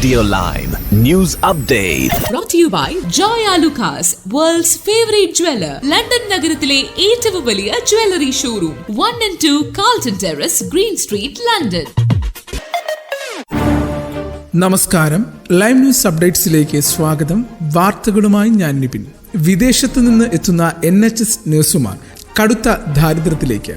Radio live news update to you by Joya Lucas, world's favorite jeweler. London നഗരത്തിലെ ഏറ്റവും വലിയ jewellery showroom one and two Carlton Terrace Green Street London നമസ്കാരം. Live news അപ്ഡേറ്റ്സിലേക്ക് സ്വാഗതം. വാർത്തകളുമായി ഞാൻ നിപിൻ. വിദേശത്തു നിന്ന് എത്തുന്ന എൻ എച്ച് എസ് നഴ്സുമാർ കടുത്ത ദാരിദ്ര്യത്തിലേക്ക്.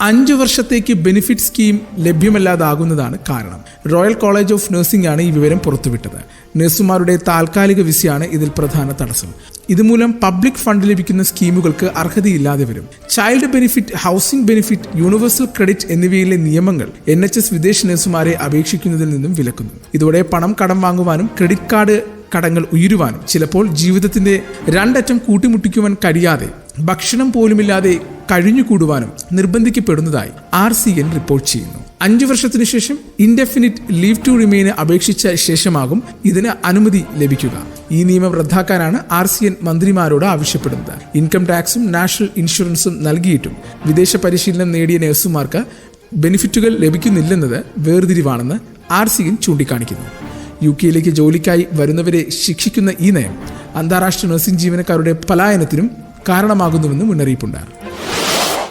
അഞ്ചു വർഷത്തേക്ക് ബെനിഫിറ്റ് സ്കീം ലഭ്യമല്ലാതാകുന്നതാണ് കാരണം. റോയൽ കോളേജ് ഓഫ് നഴ്സിംഗ് ആണ് ഈ വിവരം പുറത്തുവിട്ടത്. നഴ്സുമാരുടെ താൽക്കാലിക വിസയാണ് ഇതിൽ പ്രധാന തടസ്സം. ഇതുമൂലം പബ്ലിക് ഫണ്ട് ലഭിക്കുന്ന സ്കീമുകൾക്ക് അർഹതയില്ലാതെ വരും. Child benefit housing benefit universal credit എന്നിവയിലെ നിയമങ്ങൾ എൻ എച്ച് എസ് വിദേശ നഴ്സുമാരെ അപേക്ഷിക്കുന്നതിൽ നിന്നും വിലക്കുന്നു. ഇതോടെ പണം കടം വാങ്ങുവാനും ക്രെഡിറ്റ് കാർഡ് കടങ്ങൾ ഉയരുവാനും ചിലപ്പോൾ ജീവിതത്തിന്റെ രണ്ടറ്റം കൂട്ടിമുട്ടിക്കുവാൻ കഴിയാതെ ഭക്ഷണം പോലുമില്ലാതെ കഴിഞ്ഞുകൂടുവാനും നിർബന്ധിക്കപ്പെടുന്നതായി ആർ സി എൻ റിപ്പോർട്ട് ചെയ്യുന്നു. അഞ്ചു വർഷത്തിനു ശേഷം ഇൻഡെഫിനിറ്റ് ലീവ് ടു റിമെയിന് അപേക്ഷിച്ച ശേഷമാകും ഇതിന് അനുമതി ലഭിക്കുക. ഈ നിയമം റദ്ദാക്കാനാണ് ആർ സി എൻ മന്ത്രിമാരോട് ആവശ്യപ്പെടുന്നത്. ഇൻകം ടാക്സും നാഷണൽ ഇൻഷുറൻസും നൽകിയിട്ടും വിദേശ പരിശീലനം നേടിയ നഴ്സുമാർക്ക് ബെനിഫിറ്റുകൾ ലഭിക്കുന്നില്ലെന്നത് വേർതിരിവാണെന്ന് ആർ സി എൻ ചൂണ്ടിക്കാണിക്കുന്നു. യു കെയിലേക്ക് ജോലിക്കായി വരുന്നവരെ ശിക്ഷിക്കുന്ന ഈ നയം അന്താരാഷ്ട്ര നഴ്സിംഗ് ജീവനക്കാരുടെ പലായനത്തിനും കാരണമാകുന്നുവെന്ന് മുന്നറിയിപ്പുണ്ട്.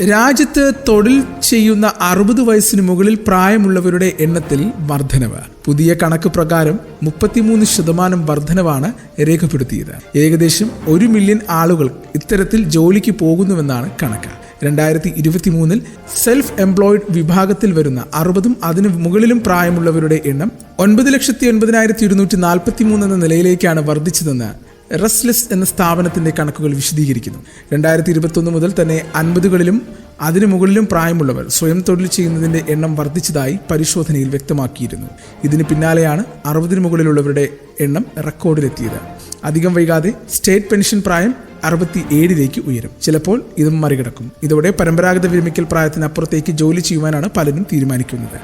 രാജ്യത്ത് തൊഴിൽ ചെയ്യുന്ന അറുപത് വയസ്സിന് മുകളിൽ പ്രായമുള്ളവരുടെ എണ്ണത്തിൽ വർധനവ്. പുതിയ കണക്ക് പ്രകാരം മുപ്പത്തിമൂന്ന് ശതമാനം വർധനവാണ് രേഖപ്പെടുത്തിയത്. ഏകദേശം ഒരു മില്യൺ ആളുകൾ ഇത്തരത്തിൽ ജോലിക്ക് പോകുന്നുവെന്നാണ് കണക്ക്. രണ്ടായിരത്തി ഇരുപത്തി മൂന്നിൽ സെൽഫ് എംപ്ലോയിഡ് വിഭാഗത്തിൽ വരുന്ന അറുപതും അതിനു മുകളിലും പ്രായമുള്ളവരുടെ എണ്ണം ഒൻപത് ലക്ഷത്തി ഒൻപതിനായിരത്തി ഇരുന്നൂറ്റി നാൽപ്പത്തി മൂന്ന് എന്ന നിലയിലേക്കാണ് വർദ്ധിച്ചതെന്ന് റെസ്ലെസ് എന്ന സ്ഥാപനത്തിന്റെ കണക്കുകൾ വിശദീകരിക്കുന്നു. രണ്ടായിരത്തി ഇരുപത്തൊന്ന് മുതൽ തന്നെ അൻപതുകളിലും അതിനു മുകളിലും പ്രായമുള്ളവർ സ്വയം തൊഴിൽ ചെയ്യുന്നതിന്റെ എണ്ണം വർദ്ധിച്ചതായി പരിശോധനയിൽ വ്യക്തമാക്കിയിരുന്നു. ഇതിന് പിന്നാലെയാണ് അറുപതിനു മുകളിലുള്ളവരുടെ എണ്ണം റെക്കോർഡിലെത്തിയത്. അധികം വൈകാതെ സ്റ്റേറ്റ് പെൻഷൻ പ്രായം അറുപത്തി ഏഴിലേക്ക് ഉയരും. ചിലപ്പോൾ ഇതും മറികടക്കും. ഇതോടെ പരമ്പരാഗത വിരമിക്കൽ പ്രായത്തിനപ്പുറത്തേക്ക് ജോലി ചെയ്യുവാനാണ് പലരും തീരുമാനിക്കുന്നത്.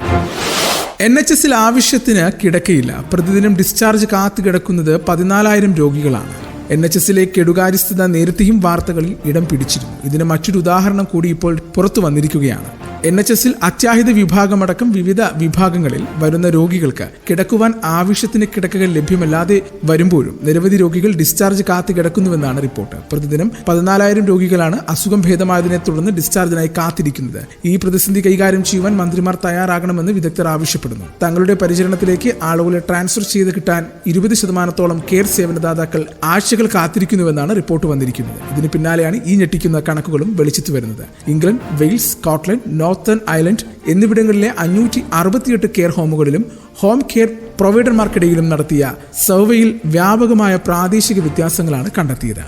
എൻ എച്ച് എസിൽ ആവശ്യത്തിന് കിടക്കയില്ല. പ്രതിദിനം ഡിസ്ചാർജ് കാത്തു കിടക്കുന്നത് പതിനാലായിരം രോഗികളാണ്. എൻ എച്ച് എസിലെ കെടുകാര്യസ്ഥത നേരത്തെയും വാർത്തകളിൽ ഇടം പിടിച്ചിരുന്നു. ഇതിന് മറ്റൊരു ഉദാഹരണം കൂടി ഇപ്പോൾ പുറത്തു വന്നിരിക്കുകയാണ്. എൻ എച്ച് എസിൽ അത്യാഹിത വിഭാഗമടക്കം വിവിധ വിഭാഗങ്ങളിൽ വരുന്ന രോഗികൾക്ക് കിടക്കുവാൻ ആവശ്യത്തിന് കിടക്കകൾ ലഭ്യമല്ലാതെ വരുമ്പോഴും നിരവധി രോഗികൾ ഡിസ്ചാർജ് കാത്തു കിടക്കുന്നുവെന്നാണ് റിപ്പോർട്ട്. പ്രതിദിനം പതിനാലായിരം രോഗികളാണ് അസുഖം ഭേദമായതിനെ തുടർന്ന് ഡിസ്ചാർജിനായി കാത്തിരിക്കുന്നത്. ഈ പ്രതിസന്ധി കൈകാര്യം ചെയ്യുവാൻ മന്ത്രിമാർ തയ്യാറാകണമെന്ന് വിദഗ്ധർ ആവശ്യപ്പെടുന്നു. തങ്ങളുടെ പരിചരണത്തിലേക്ക് ആളുകളെ ട്രാൻസ്ഫർ ചെയ്ത് കിട്ടാൻ ഇരുപത് ശതമാനത്തോളം കെയർ സേവനദാതാക്കൾ ആഴ്ചകൾ കാത്തിരിക്കുന്നുവെന്നാണ് റിപ്പോർട്ട് വന്നിരിക്കുന്നത്. ഇതിന് പിന്നാലെയാണ് ഈ ഞെട്ടിക്കുന്ന കണക്കുകളും വെളിച്ചത്ത് വരുന്നത്. England Wales Scotland Northern Ireland എന്നിവിടങ്ങളിലെ അഞ്ഞൂറ്റി അറുപത്തിയെട്ട് കെയർ ഹോമുകളിലും ഹോം കെയർ പ്രൊവൈഡർമാർക്കിടയിലും നടത്തിയ സർവേയിൽ വ്യാപകമായ പ്രാദേശിക വ്യത്യാസങ്ങളാണ് കണ്ടെത്തിയത്.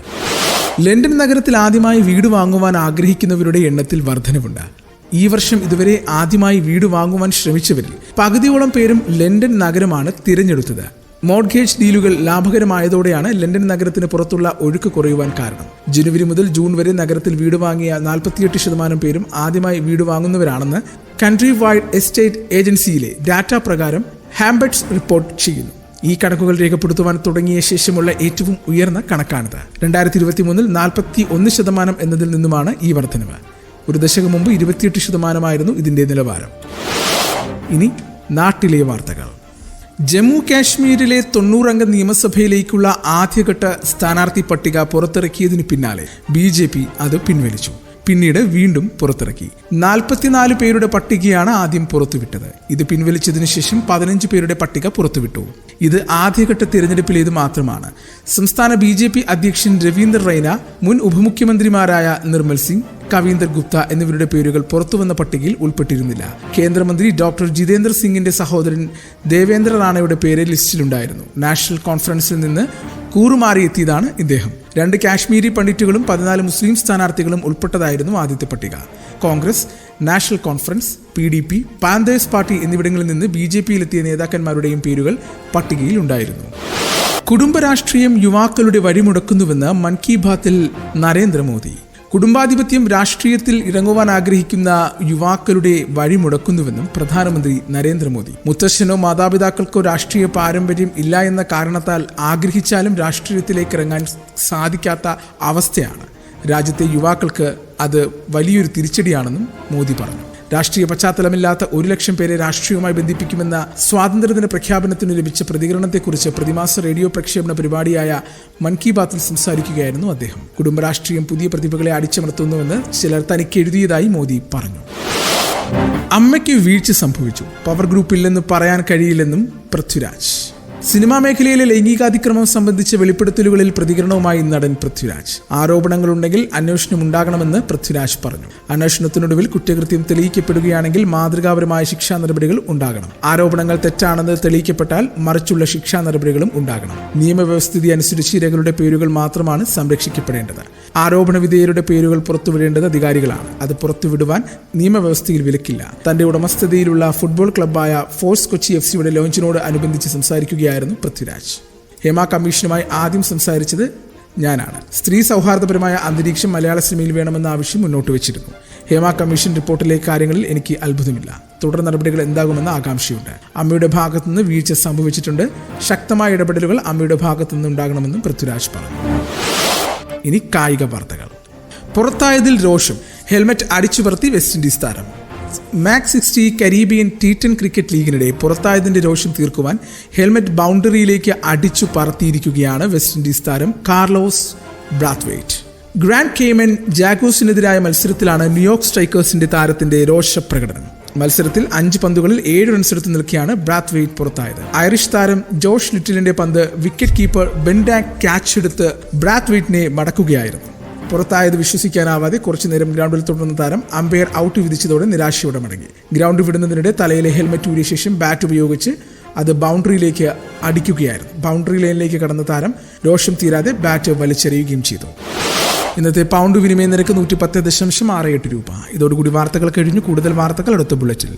ലണ്ടൻ നഗരത്തിൽ ആദ്യമായി വീട് വാങ്ങുവാൻ ആഗ്രഹിക്കുന്നവരുടെ എണ്ണത്തിൽ വർധനവുണ്ട്. ഈ വർഷം ഇതുവരെ ആദ്യമായി വീട് വാങ്ങുവാൻ ശ്രമിച്ചവരിൽ പകുതിയോളം പേരും ലണ്ടൻ നഗരമാണ് തിരഞ്ഞെടുത്തത്. മോഡ്ഗേജ് ഡീലുകൾ ലാഭകരമായതോടെയാണ് ലണ്ടൻ നഗരത്തിന് പുറത്തുള്ള ഒഴുക്ക് കുറയുവാൻ കാരണം. ജനുവരി മുതൽ ജൂൺ വരെ നഗരത്തിൽ വീട് വാങ്ങിയ നാൽപ്പത്തിയെട്ട് ശതമാനം പേരും ആദ്യമായി വീട് വാങ്ങുന്നവരാണെന്ന് country wide estate agency data പ്രകാരം ഹാംബറ്റ്സ് റിപ്പോർട്ട് ചെയ്യുന്നു. ഈ കണക്കുകൾ രേഖപ്പെടുത്തുവാൻ തുടങ്ങിയ ശേഷമുള്ള ഏറ്റവും ഉയർന്ന കണക്കാണിത്. രണ്ടായിരത്തി ഇരുപത്തി മൂന്നിൽ നാൽപ്പത്തി ഒന്ന് ശതമാനം എന്നതിൽ നിന്നുമാണ് ഈ വർധനവ്. ഒരു ദശകം മുമ്പ് ഇരുപത്തിയെട്ട് ശതമാനമായിരുന്നു ഇതിന്റെ നിലവാരം. ഇനി നാട്ടിലെ വാർത്തകൾ. ജമ്മു കാശ്മീരിലെ തൊണ്ണൂറംഗ നിയമസഭയിലേക്കുള്ള ആദ്യഘട്ട സ്ഥാനാർത്ഥി പട്ടിക പുറത്തിറക്കിയതിനു പിന്നാലെ ബി ജെ പി അത് പിൻവലിച്ചു. പിന്നീട് വീണ്ടും പുറത്തിറക്കി. നാൽപ്പത്തിനാല് പേരുടെ പട്ടികയാണ് ആദ്യം പുറത്തുവിട്ടത്. ഇത് പിൻവലിച്ചതിനു ശേഷം പതിനഞ്ച് പേരുടെ പട്ടിക പുറത്തുവിട്ടു. ഇത് ആദ്യഘട്ട തിരഞ്ഞെടുപ്പിലേത് മാത്രമാണ്. സംസ്ഥാന ബി അധ്യക്ഷൻ രവീന്ദ്ര റൈന മുൻ ഉപമുഖ്യമന്ത്രിമാരായ നിർമ്മൽ സിംഗ് കവീന്ദർ ഗുപ്ത എന്നിവരുടെ പേരുകൾ പുറത്തുവന്ന പട്ടികയിൽ ഉൾപ്പെട്ടിരുന്നില്ല. കേന്ദ്രമന്ത്രി ഡോക്ടർ ജിതേന്ദ്ര സിംഗിന്റെ സഹോദരൻ ദേവേന്ദ്ര റാണയുടെ പേര് ലിസ്റ്റിലുണ്ടായിരുന്നു. നാഷണൽ കോൺഫറൻസിൽ നിന്ന് കൂറുമാറിയെത്തിയതാണ് ഇദ്ദേഹം. രണ്ട് കാശ്മീരി പണ്ഡിറ്റുകളും പതിനാല് മുസ്ലിം സ്ഥാനാർത്ഥികളും ഉൾപ്പെട്ടതായിരുന്നു ആദ്യത്തെ പട്ടിക. Congress National Conference P D P Panthers Party എന്നിവിടങ്ങളിൽ നിന്ന് ബി ജെ പിയിലെത്തിയ നേതാക്കന്മാരുടെയും പേരുകൾ പട്ടികയിൽ ഉണ്ടായിരുന്നു. കുടുംബ രാഷ്ട്രീയം യുവാക്കളുടെ വഴിമുടക്കുന്നുവെന്ന് മൻ കി ബാത്തിൽ നരേന്ദ്രമോദി. കുടുംബാധിപത്യം രാഷ്ട്രീയത്തിൽ ഇറങ്ങുവാൻ ആഗ്രഹിക്കുന്ന യുവാക്കളുടെ വഴി മുടക്കുന്നുവെന്നും പ്രധാനമന്ത്രി നരേന്ദ്രമോദി. മുത്തശ്ശനോ മാതാപിതാക്കൾക്കോ രാഷ്ട്രീയ പാരമ്പര്യം ഇല്ല എന്ന കാരണത്താൽ ആഗ്രഹിച്ചാലും രാഷ്ട്രീയത്തിലേക്ക് ഇറങ്ങാൻ സാധിക്കാത്ത അവസ്ഥയാണ്. രാജ്യത്തെ യുവാക്കൾക്ക് അത് വലിയൊരു തിരിച്ചടിയാണെന്നും മോദി പറഞ്ഞു. രാഷ്ട്രീയ പശ്ചാത്തലമില്ലാത്ത ഒരു ലക്ഷം പേരെ രാഷ്ട്രീയവുമായി ബന്ധിപ്പിക്കുമെന്ന സ്വാതന്ത്ര്യദിന പ്രഖ്യാപനത്തിന് ലഭിച്ച പ്രതികരണത്തെക്കുറിച്ച് പ്രതിമാസ റേഡിയോ പ്രക്ഷേപണ പരിപാടിയായ മൻ കി ബാത്തിൽ സംസാരിക്കുകയായിരുന്നു അദ്ദേഹം. കുടുംബരാഷ്ട്രീയം പുതിയ പ്രതിഭകളെ അടിച്ചമർത്തുന്നുവെന്ന് ചിലർ തനിക്ക് എഴുതിയതായി മോദി പറഞ്ഞു. അമ്മയ്ക്ക് വീഴ്ച സംഭവിച്ചു. പവർ ഗ്രൂപ്പില്ലെന്ന് പറയാൻ കഴിയില്ലെന്നും പൃഥ്വിരാജ്. സിനിമാ മേഖലയിലെ ലൈംഗികാതിക്രമം സംബന്ധിച്ച വെളിപ്പെടുത്തലുകളിൽ പ്രതികരണവുമായി നടൻ പൃഥ്വിരാജ്. ആരോപണങ്ങളുണ്ടെങ്കിൽ അന്വേഷണം ഉണ്ടാകണമെന്ന് പൃഥ്വിരാജ് പറഞ്ഞു. അന്വേഷണത്തിനൊടുവിൽ കുറ്റകൃത്യം തെളിയിക്കപ്പെടുകയാണെങ്കിൽ മാതൃകാപരമായ ശിക്ഷാ നടപടികൾ ഉണ്ടാകണം. ആരോപണങ്ങൾ തെറ്റാണെന്ന് തെളിയിക്കപ്പെട്ടാൽ മറിച്ചുള്ള ശിക്ഷാ നടപടികളും ഉണ്ടാകണം. നിയമവ്യവസ്ഥിതി അനുസരിച്ച് ഇരകളുടെ പേരുകൾ മാത്രമാണ് സംരക്ഷിക്കപ്പെടേണ്ടത്. ആരോപണ വിധേയരുടെ പേരുകൾ പുറത്തുവിടേണ്ടത് അധികാരികളാണ്. അത് പുറത്തുവിടുവാൻ നിയമവ്യവസ്ഥയിൽ വിലക്കില്ല. തന്റെ ഉടമസ്ഥതയിലുള്ള ഫുട്ബോൾ ക്ലബ്ബായ ഫോഴ്സ് കൊച്ചി എഫ് സിയുടെ ലോഞ്ചിനോട് അനുബന്ധിച്ച് സംസാരിക്കുകയായിരുന്നു പൃഥ്വിരാജ്. ഹേമ കമ്മീഷനുമായി ആദ്യം സംസാരിച്ചത് ഞാനാണ്. സ്ത്രീ സൗഹാർദ്ദപരമായ അന്തരീക്ഷം മലയാള സിനിമയിൽ വേണമെന്ന ആവശ്യം മുന്നോട്ട് വെച്ചിരുന്നു. ഹേമ കമ്മീഷൻ റിപ്പോർട്ടിലെ കാര്യങ്ങളിൽ എനിക്ക് അത്ഭുതമില്ല. തുടർ നടപടികൾ എന്താകുമെന്ന ആകാംക്ഷയുണ്ട്. അമ്മയുടെ ഭാഗത്തുനിന്ന് വീഴ്ച സംഭവിച്ചിട്ടുണ്ട്. ശക്തമായ ഇടപെടലുകൾ അമ്മയുടെ ഭാഗത്തുനിന്ന് ഉണ്ടാകണമെന്നും പൃഥ്വിരാജ് പറഞ്ഞു. ഇനി കായിക വാർത്തകൾ. പുറത്തായതിൽ രോഷം. ഹെൽമെറ്റ് അടിച്ചുപറത്തി വെസ്റ്റ് ഇൻഡീസ് താരം. Max sixty Caribbean T ten cricket ലീഗിനിടെ പുറത്തായതിന്റെ രോഷം തീർക്കുവാൻ ഹെൽമെറ്റ് ബൗണ്ടറിയിലേക്ക് അടിച്ചു പറത്തിയിരിക്കുകയാണ് വെസ്റ്റ് ഇൻഡീസ് താരം കാർലോസ് ബ്രാത്ത്വെയ്റ്റ്. ഗ്രാൻഡ് കേമൻ ജാഗോസിനെതിരായ മത്സരത്തിലാണ് ന്യൂയോർക്ക് സ്ട്രൈക്കേഴ്സിന്റെ താരത്തിന്റെ രോഷപ്രകടനം. മത്സരത്തിൽ അഞ്ച് പന്തുകളിൽ ഏഴ് റൺസ് എടുത്ത് നിൽക്കെയാണ് ബ്രാത്ത് വെയ്റ്റ് പുറത്തായത്. ഐറിഷ് താരം ജോഷ് ലിറ്റിലിന്റെ പന്ത് വിക്കറ്റ് കീപ്പർ ബെൻഡാക് ക്യാച്ച് എടുത്ത് ബ്രാത്ത് വെയ്റ്റിനെ മടക്കുകയായിരുന്നു. പുറത്തായത് വിശ്വസിക്കാനാവാതെ കുറച്ചു നേരം ഗ്രൗണ്ടിൽ തുടർന്ന താരം അമ്പയർ ഔട്ട് വിധിച്ചതോടെ നിരാശയോടെ മടങ്ങി. ഗ്രൗണ്ട് വിടുന്നതിനിടെ തലയിലെ ഹെൽമെറ്റ് ഊരിയ ശേഷം ബാറ്റ് ഉപയോഗിച്ച് അത് ബൗണ്ടറിയിലേക്ക് അടിക്കുകയായിരുന്നു. ബൗണ്ടറി ലൈനിലേക്ക് കടന്ന താരം രോഷം തീരാതെ ബാറ്റ് വലിച്ചെറിയുകയും ചെയ്തു. ഇന്നത്തെ പൗണ്ട് വിനിമയ നിരക്ക് നൂറ്റി പത്ത് ദശാംശം ആറ് എട്ട് രൂപ. ഇതോടുകൂടി വാർത്തകൾ കഴിഞ്ഞു. കൂടുതൽ വാർത്തകൾ അടുത്ത ബുള്ളറ്റിൽ